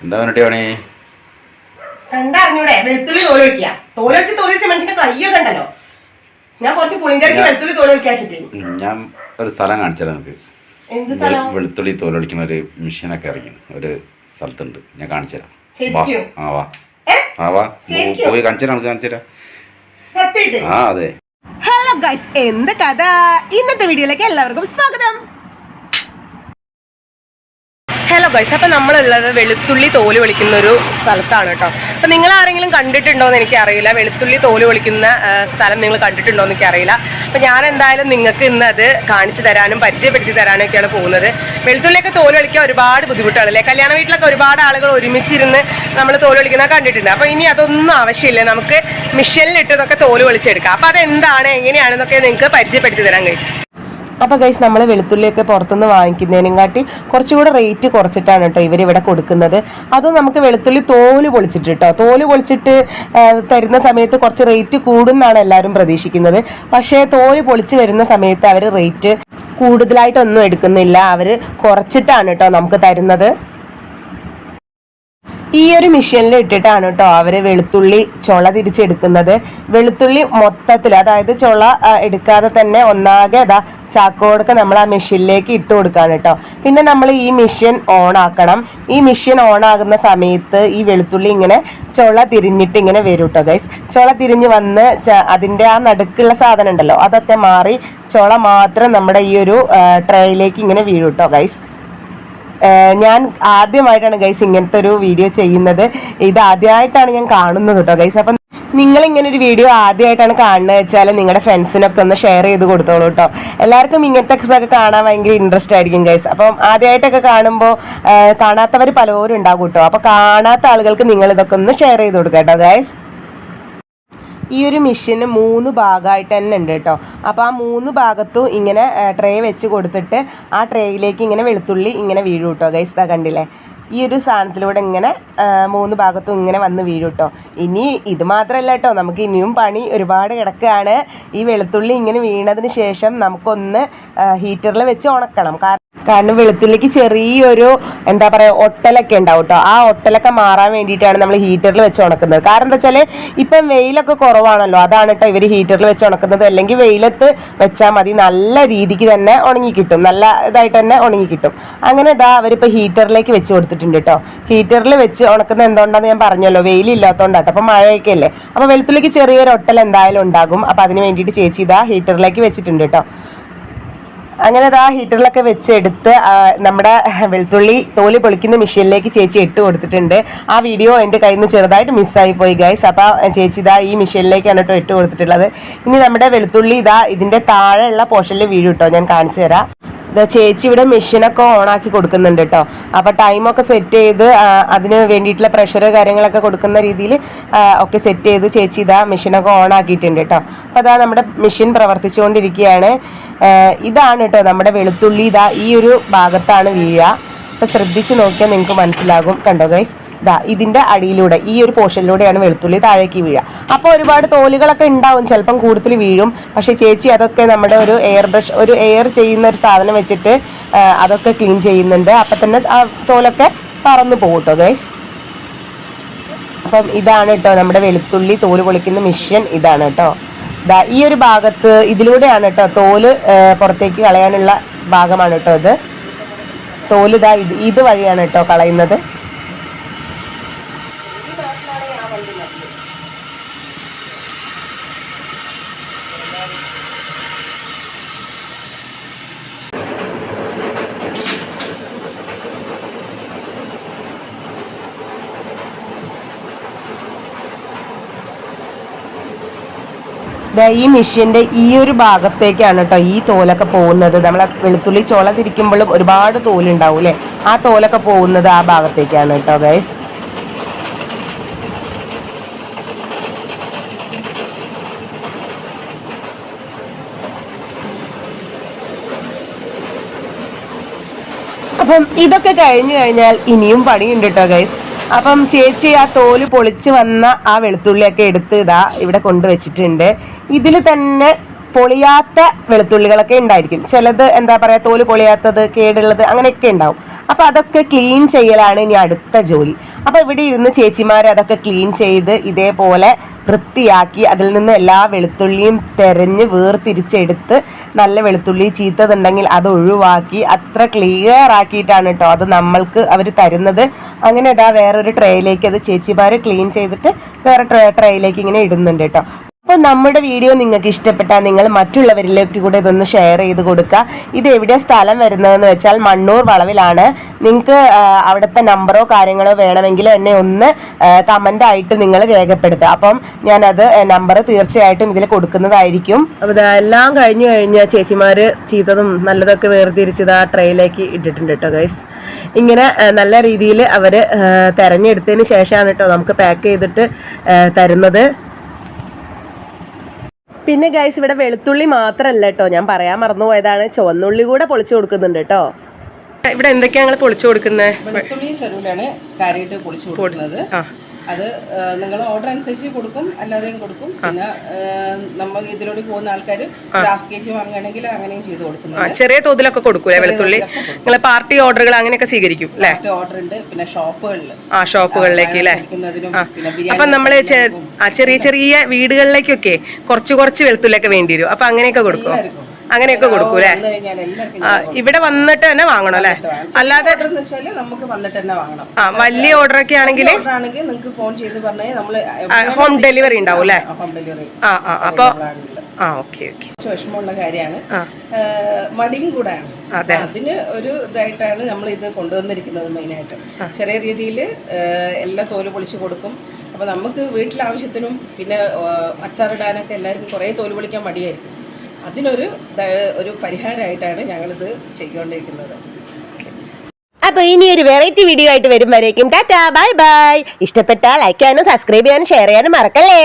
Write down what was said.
എന്താ വേണ്ടിട്ട് പണി കണ്ടറിഞ്ഞൂടെ? വെളുത്തുള്ളി തോൽ വെക്കുക. തോൽ വെച്ച് തോൽ വെച്ച മനുഷ്യന്റെ കയ്യൊക്കെ ഉണ്ടല്ലോ. ഞാൻ കുറച്ച് പുളിങ്കറിക്ക് വെളുത്തുള്ളി തോൽ വെക്കാൻ ഞാൻ ഒരു സ്ഥലം കാണിച്ചാലോ നമുക്ക്. എന്ത് സ്ഥലം? വെളു- വെളുത്തുള്ളി തോലൊളിക്കുന്ന ഒരു മെഷീനൊക്കെ ഇറങ്ങി. ഒരു സ്ഥലത്തുണ്ട്. ഞാൻ കാണിച്ചുതരാം ആ വാ. ആ വാ? പോയി കാണിച്ചു തരാം നമുക്ക് കാണിച്ചു ആ അതെ. ഹലോ ഗൈസ് എന്ത് കഥ? ഇന്നത്തെ വീഡിയോയിലേക്ക് എല്ലാവർക്കും സ്വാഗതം. ഹലോ ഗൈസ് അപ്പം നമ്മളുള്ളത് വെളുത്തുള്ളി തോൽ വിളിക്കുന്ന ഒരു സ്ഥലത്താണ് കേട്ടോ. അപ്പോൾ നിങ്ങൾ ആരെങ്കിലും കണ്ടിട്ടുണ്ടോ എന്ന് എനിക്കറിയില്ല. വെളുത്തുള്ളി തോൽ വിളിക്കുന്ന സ്ഥലം നിങ്ങൾ കണ്ടിട്ടുണ്ടോ എന്ന് എനിക്കറിയില്ല. അപ്പം ഞാൻ എന്തായാലും നിങ്ങൾക്ക് ഇന്ന് അത് കാണിച്ചു തരാനും പരിചയപ്പെടുത്തി തരാനും ഒക്കെയാണ് പോകുന്നത്. വെളുത്തുള്ളിയൊക്കെ തോൽ വിളിക്കാൻ ഒരുപാട് ബുദ്ധിമുട്ടാണ് അല്ലേ കല്യാണ വീട്ടിലൊക്കെ ഒരുപാട് ആളുകൾ ഒരുമിച്ചിരുന്ന് നമ്മൾ തോൽ വിളിക്കുന്നത് കണ്ടിട്ടുണ്ട്. അപ്പം ഇനി അതൊന്നും ആവശ്യമില്ല. നമുക്ക് മിഷനിലിട്ടതൊക്കെ തോൽ വിളിച്ചെടുക്കാം. അപ്പം അതെന്താണ് എങ്ങനെയാണെന്നൊക്കെ നിങ്ങൾക്ക് പരിചയപ്പെടുത്തി തരാം ഗൈസ് അപ്പോൾ ഗൈസ് നമ്മൾ വെളുത്തുള്ളിയൊക്കെ പുറത്തുനിന്ന് വാങ്ങിക്കുന്നതിനും കാട്ടി കുറച്ചുകൂടെ റേറ്റ് കുറച്ചിട്ടാണ് കേട്ടോ ഇവിടെ കൊടുക്കുന്നത്. അതും നമുക്ക് വെളുത്തുള്ളി തോൽ പൊളിച്ചിട്ട് കേട്ടോ. തോൽ പൊളിച്ചിട്ട് തരുന്ന സമയത്ത് കുറച്ച് റേറ്റ് കൂടുന്നാണ് എല്ലാവരും പ്രതീക്ഷിക്കുന്നത്. പക്ഷേ തോൽ പൊളിച്ച് വരുന്ന സമയത്ത് അവർ റേറ്റ് കൂടുതലായിട്ടൊന്നും എടുക്കുന്നില്ല. അവർ കുറച്ചിട്ടാണ് കേട്ടോ നമുക്ക് തരുന്നത്. ഈ ഒരു മെഷീനിൽ ഇട്ടിട്ടാണ് കേട്ടോ അവർ വെളുത്തുള്ളി ചുള തിരിച്ചെടുക്കുന്നത്. വെളുത്തുള്ളി മൊത്തത്തിൽ അതായത് ചുള എടുക്കാതെ തന്നെ ഒന്നാകെ അതാ ചാക്കോടൊക്കെ നമ്മൾ ആ മെഷീനിലേക്ക് ഇട്ട് കൊടുക്കാണ് കേട്ടോ പിന്നെ നമ്മൾ ഈ മെഷീൻ ഓൺ ആക്കണം ഈ മെഷീൻ ഓൺ ആകുന്ന സമയത്ത് ഈ വെളുത്തുള്ളി ഇങ്ങനെ ചുള തിരിഞ്ഞിട്ട് ഇങ്ങനെ വരും കേട്ടോ ഗൈസ് ചുള തിരിഞ്ഞ് വന്ന് അതിന്റെ ആ നടുക്കുള്ള സാധനം ഉണ്ടല്ലോ അതൊക്കെ മാറി ചുള മാത്രം നമ്മുടെ ഈ ഒരു ട്രേയിലേക്ക് ഇങ്ങനെ വീഴും കേട്ടോ ഗൈസ് ഞാൻ ആദ്യമായിട്ടാണ് ഗൈസ് ഇങ്ങനത്തെ ഒരു വീഡിയോ ചെയ്യുന്നത്. ഇത് ആദ്യമായിട്ടാണ് ഞാൻ കാണുന്നത് കേട്ടോ ഗൈസ് അപ്പം നിങ്ങൾ ഇങ്ങനെ ഒരു വീഡിയോ ആദ്യമായിട്ടാണ് കാണുന്നത് വെച്ചാൽ നിങ്ങളുടെ ഫ്രണ്ട്സിനൊക്കെ ഒന്ന് ഷെയർ ചെയ്ത് കൊടുത്തോളൂ കേട്ടോ എല്ലാവർക്കും ഇങ്ങനത്തെ ഒക്കെ കാണാൻ ഭയങ്കര ഇൻട്രസ്റ്റ് ആയിരിക്കും ഗൈസ് അപ്പം ആദ്യമായിട്ടൊക്കെ കാണുമ്പോൾ കാണാത്തവർ പലവരും ഉണ്ടാകും കേട്ടോ അപ്പോൾ കാണാത്ത ആളുകൾക്ക് നിങ്ങൾ ഇതൊക്കെ ഒന്ന് ഷെയർ ചെയ്ത് കൊടുക്കാം കേട്ടോ ഗൈസ് ഈ ഒരു മെഷീന് മൂന്ന് ഭാഗമായിട്ട് തന്നെ ഉണ്ട് കേട്ടോ. അപ്പോൾ ആ മൂന്ന് ഭാഗത്തും ഇങ്ങനെ ട്രേ വെച്ച് കൊടുത്തിട്ട് ആ ട്രേയിലേക്ക് ഇങ്ങനെ വെളുത്തുള്ളി ഇങ്ങനെ വീഴും കേട്ടോ. ഗൈസ് കണ്ടില്ലേ? ഈ ഒരു സാധനത്തിലൂടെ ഇങ്ങനെ മൂന്ന് ഭാഗത്തും ഇങ്ങനെ വന്ന് വീഴും കേട്ടോ. ഇനി ഇത് മാത്രമല്ല കേട്ടോ. നമുക്ക് ഇനിയും പണി ഒരുപാട് കിടക്കുകയാണ്. ഈ വെളുത്തുള്ളി ഇങ്ങനെ വീണതിന് ശേഷം നമുക്കൊന്ന് ഹീറ്ററിൽ വെച്ച് ഉണക്കണം. കാരണം കാരണം വെളുത്തുള്ളിക്ക് ചെറിയൊരു എന്താ പറയുക ഒട്ടലൊക്കെ ഉണ്ടാവും കേട്ടോ ആ ഒട്ടലൊക്കെ മാറാൻ വേണ്ടിയിട്ടാണ് നമ്മൾ ഹീറ്ററിൽ വെച്ച് ഉണക്കുന്നത്. കാരണം എന്താ വെച്ചാൽ ഇപ്പം വെയിലൊക്കെ കുറവാണല്ലോ. അതാണ് കേട്ടോ ഇവർ ഹീറ്ററിൽ വെച്ച് ഉണക്കുന്നത്. അല്ലെങ്കിൽ വെയിലത്ത് വെച്ചാൽ മതി. നല്ല രീതിക്ക് തന്നെ ഉണങ്ങി കിട്ടും. നല്ല ഇതായിട്ട് തന്നെ ഉണങ്ങി കിട്ടും. അങ്ങനെ ഇതാ അവരിപ്പോൾ ഹീറ്ററിലേക്ക് വെച്ച് കൊടുത്തിട്ടുണ്ട് കേട്ടോ ഹീറ്ററിൽ വെച്ച് ഉണക്കുന്നത് എന്തുകൊണ്ടാന്ന് ഞാൻ പറഞ്ഞല്ലോ. വെയിലില്ലാത്തതുകൊണ്ടാട്ടോ അപ്പം മഴയൊക്കെ അല്ലേ? അപ്പോൾ വെളുത്തുള്ളിക്ക് ചെറിയൊരു ഒട്ടൽ എന്തായാലും ഉണ്ടാകും. അപ്പോൾ അതിന് വേണ്ടിയിട്ട് ചേച്ചി ഇതാ ഹീറ്ററിലേക്ക് വെച്ചിട്ടുണ്ട് കേട്ടോ അങ്ങനെ അത് ആ ഹീറ്ററിലൊക്കെ വെച്ചെടുത്ത് നമ്മുടെ വെളുത്തുള്ളി തോൽ പൊളിക്കുന്ന മെഷീനിലേക്ക് ചേച്ചി ഇട്ട് കൊടുത്തിട്ടുണ്ട്. ആ വീഡിയോ എന്റെ കയ്യിൽ നിന്ന് ചെറുതായിട്ട് മിസ്സായി പോയി ഗൈസ് അപ്പോൾ ചേച്ചി ഇതാ ഈ മെഷീനിലേക്കാണ് കേട്ടോ ഇട്ട് കൊടുത്തിട്ടുള്ളത്. ഇനി നമ്മുടെ വെളുത്തുള്ളി ഇതാ ഇതിന്റെ താഴെയുള്ള പോർഷനിൽ വീഴും കേട്ടോ. ഞാൻ കാണിച്ചു തരാം. ചേച്ചി ഇവിടെ മെഷീനൊക്കെ ഓൺ ആക്കി കൊടുക്കുന്നുണ്ട് കേട്ടോ അപ്പോൾ ടൈമൊക്കെ സെറ്റ് ചെയ്ത് അതിന് വേണ്ടിയിട്ടുള്ള പ്രഷർ കാര്യങ്ങളൊക്കെ കൊടുക്കുന്ന രീതിയിൽ ഒക്കെ സെറ്റ് ചെയ്ത് ചേച്ചി ഇതാ മെഷീനൊക്കെ ഓൺ ആക്കിയിട്ടുണ്ട് കേട്ടോ അപ്പോൾ അതാ നമ്മുടെ മെഷീൻ പ്രവർത്തിച്ചുകൊണ്ടിരിക്കുകയാണ്. ഇതാണ് കേട്ടോ നമ്മുടെ വെളുത്തുള്ളി. ഇതാ ഈ ഒരു ഭാഗത്താണ് വീഴുക. അപ്പോൾ ശ്രദ്ധിച്ച് നോക്കിയാൽ നിങ്ങൾക്ക് മനസ്സിലാകും. കണ്ടോ ഗൈസ് ദാ ഇതിന്റെ അടിയിലൂടെ ഈ ഒരു പോർഷനിലൂടെയാണ് വെളുത്തുള്ളി താഴേക്ക് വീഴുക അപ്പോൾ ഒരുപാട് തോലുകളൊക്കെ ഉണ്ടാവും ചിലപ്പം കൂടുതൽ വീഴും. പക്ഷേ ചേച്ചി അതൊക്കെ നമ്മുടെ ഒരു എയർ ബ്രഷ് ഒരു എയർ ചെയ്യുന്ന ഒരു സാധനം വെച്ചിട്ട് അതൊക്കെ ക്ലീൻ ചെയ്യുന്നുണ്ട്. അപ്പം തന്നെ ആ തോലൊക്കെ പറന്നു പോകും കേട്ടോ ഗൈസ് അപ്പം ഇതാണ് കേട്ടോ നമ്മുടെ വെളുത്തുള്ളി തോൽ പൊളിക്കുന്ന മിഷ്യൻ ഇതാണ് കേട്ടോ ദാ ഈ ഒരു ഭാഗത്ത് ഇതിലൂടെയാണ് കേട്ടോ തോൽ പുറത്തേക്ക് കളയാനുള്ള ഭാഗമാണ് കേട്ടോ ഇത്. തോൽ ഇതാ ഇത് ഇത് വഴിയാണ് കേട്ടോ കളയുന്നത്. ഈ മെഷീന്റെ ഈ ഒരു ഭാഗത്തേക്കാണ് കേട്ടോ ഈ തോലൊക്കെ പോകുന്നത്. നമ്മളെ വെളുത്തുള്ളി ചോള തിരിക്കുമ്പോഴും ഒരുപാട് തോലുണ്ടാവും അല്ലേ ആ തോലൊക്കെ പോകുന്നത് ആ ഭാഗത്തേക്കാണ് കേട്ടോ ഗൈസ് അപ്പം ഇതൊക്കെ കഴിഞ്ഞു കഴിഞ്ഞാൽ ഇനിയും പണിയുണ്ട് കേട്ടോ ഗൈസ് അപ്പം ചേച്ചി ആ തോൽ പൊളിച്ച് വന്ന ആ വെളുത്തുള്ളിയൊക്കെ എടുത്ത് ഇതാ ഇവിടെ കൊണ്ടുവച്ചിട്ടുണ്ട് ഇതിൽ തന്നെ പൊളിയാത്ത വെളുത്തുള്ളികളൊക്കെ ഉണ്ടായിരിക്കും. ചിലത് എന്താ പറയുക തോൽ പൊളിയാത്തത് കേടുള്ളത് അങ്ങനെയൊക്കെ ഉണ്ടാവും. അപ്പോൾ അതൊക്കെ ക്ലീൻ ചെയ്യലാണ് ഇനി അടുത്ത ജോലി. അപ്പോൾ ഇവിടെ ഇരുന്ന് ചേച്ചിമാർ അതൊക്കെ ക്ലീൻ ചെയ്ത് ഇതേപോലെ വൃത്തിയാക്കി അതിൽ നിന്ന് എല്ലാ വെളുത്തുള്ളിയും തെരഞ്ഞ് വേർതിരിച്ചെടുത്ത് നല്ല വെളുത്തുള്ളി ചീത്തതുണ്ടെങ്കിൽ അത് ഒഴിവാക്കി അത്ര ക്ലിയർ ആക്കിയിട്ടാണ് കേട്ടോ അത് നമ്മൾക്ക് അവർ തരുന്നത്. അങ്ങനെ ഇതാ വേറൊരു ട്രേയിലേക്ക് അത് ചേച്ചിമാർ ക്ലീൻ ചെയ്തിട്ട് വേറെ ട്രേ ട്രേയിലേക്ക് ഇങ്ങനെ ഇടുന്നുണ്ട് കേട്ടോ അപ്പോൾ നമ്മുടെ വീഡിയോ നിങ്ങൾക്ക് ഇഷ്ടപ്പെട്ടാൽ നിങ്ങൾ മറ്റുള്ളവരിലേക്ക് കൂടെ ഇതൊന്ന് ഷെയർ ചെയ്ത് കൊടുക്കുക. ഇത് എവിടെ സ്ഥലം വരുന്നതെന്ന് വെച്ചാൽ മണ്ണൂർ വളവിലാണ്. നിങ്ങൾക്ക് അവിടുത്തെ നമ്പറോ കാര്യങ്ങളോ വേണമെങ്കിൽ എന്നെ ഒന്ന് കമന്റായിട്ട് നിങ്ങൾ രേഖപ്പെടുത്തുക. അപ്പം ഞാനത് നമ്പർ തീർച്ചയായിട്ടും ഇതിൽ കൊടുക്കുന്നതായിരിക്കും. എല്ലാം കഴിഞ്ഞു കഴിഞ്ഞാൽ ചേച്ചിമാർ ചീത്തതും നല്ലതൊക്കെ വേർതിരിച്ചത് ആ ട്രെയിലേക്ക് ഇട്ടിട്ടുണ്ട് കേട്ടോ ഗൈസ് ഇങ്ങനെ നല്ല രീതിയിൽ അവർ തെരഞ്ഞെടുത്തതിന് ശേഷമാണ് കേട്ടോ നമുക്ക് പാക്ക് ചെയ്തിട്ട് തരുന്നത്. പിന്നെ ഗൈസ് ഇവിടെ വെളുത്തുള്ളി മാത്രമല്ല കേട്ടോ ഞാൻ പറയാൻ മറന്നു പോയതാണ് ചുവന്നുള്ളി കൂടെ പൊളിച്ചു കൊടുക്കുന്നുണ്ട് കേട്ടോ ഇവിടെ എന്തൊക്കെയാണ് ഞങ്ങൾ പൊളിച്ചു കൊടുക്കുന്നത് വെളുത്തുള്ളി ചെറുവിലാണ് കാര്യമായിട്ട് പൊളിച്ചു കൊടുക്കുന്നത്. അത് നിങ്ങൾ ഓർഡർ അനുസരിച്ച് കൊടുക്കും അല്ലാതെയും കൊടുക്കും. പിന്നെ നമ്മൾ ഇതിലൂടെ പോകുന്ന ആൾക്കാർ ഹാഫ് കെ ജി വാങ്ങുകയാണെങ്കിൽ അങ്ങനെയും ചെയ്ത് കൊടുക്കും ചെറിയ തോതിലൊക്കെ കൊടുക്കൂലേ വെളുത്തുള്ളി? നിങ്ങൾ പാർട്ടി ഓർഡറുകൾ അങ്ങനെയൊക്കെ സ്വീകരിക്കും അല്ലേ? ഓർഡർ ഉണ്ട് പിന്നെ ഷോപ്പുകളിൽ ആ ഷോപ്പുകളിലേക്ക് അല്ലേ? അപ്പൊ നമ്മൾ നമ്മൾ ചെറിയ ചെറിയ വീടുകളിലേക്കൊക്കെ കുറച്ച് കുറച്ച് വെളുത്തുള്ളിയൊക്കെ വേണ്ടി വരും. അപ്പൊ അങ്ങനെയൊക്കെ കൊടുക്കും അങ്ങനെയൊക്കെ കൊടുക്കും അല്ലേ? വന്നു കഴിഞ്ഞാൽ എല്ലാവർക്കും ആ, ഇവിടെ വന്നിട്ട് തന്നെ വാങ്ങണം അല്ലേ? അല്ലാതെ നമുക്ക് വന്നിട്ട് തന്നെ വാങ്ങണം. ആ വലിയ ഓർഡർ ഒക്കെ ആണെങ്കിൽ നിങ്ങൾക്ക് ഫോൺ ചെയ്ത് പറഞ്ഞാൽ നമ്മൾ ഹോം ഡെലിവറി ഉണ്ടാവും അല്ലേ? ഹോം ഡെലിവറി ആ ആ അപ്പൊ ആ ഓക്കെ ഓക്കെ. വിഷമമുള്ള കാര്യമാണ്. മടിയും കൂടാണ് അതെ. അതിന് ഒരു ഇതായിട്ടാണ് നമ്മൾ ഇത് കൊണ്ടുവന്നിരിക്കുന്നത് മെയിനായിട്ട് ചെറിയ രീതിയിൽ എല്ലാം തോൽ പൊളിച്ച് കൊടുക്കും. അപ്പോൾ നമുക്ക് വീട്ടിലെ ആവശ്യത്തിനും പിന്നെ അച്ചാറിടാനൊക്കെ എല്ലാവർക്കും കുറേ തോൽ പൊളിക്കാൻ മടിയായിരിക്കും. അതിനൊരു ഒരു പരിഹാരമായിട്ടാണ് ഞങ്ങളിത് ചെയ്തുകൊണ്ടിരിക്കുന്നത്. അപ്പൊ ഇനി ഒരു വെറൈറ്റി വീഡിയോ ആയിട്ട് വരും വരേക്കും ടാറ്റാ ബൈ ബൈ. ഇഷ്ടപ്പെട്ടാൽ ലൈക്ക് ചെയ്യാനും സബ്സ്ക്രൈബ് ചെയ്യാനും ഷെയർ ചെയ്യാനും മറക്കല്ലേ?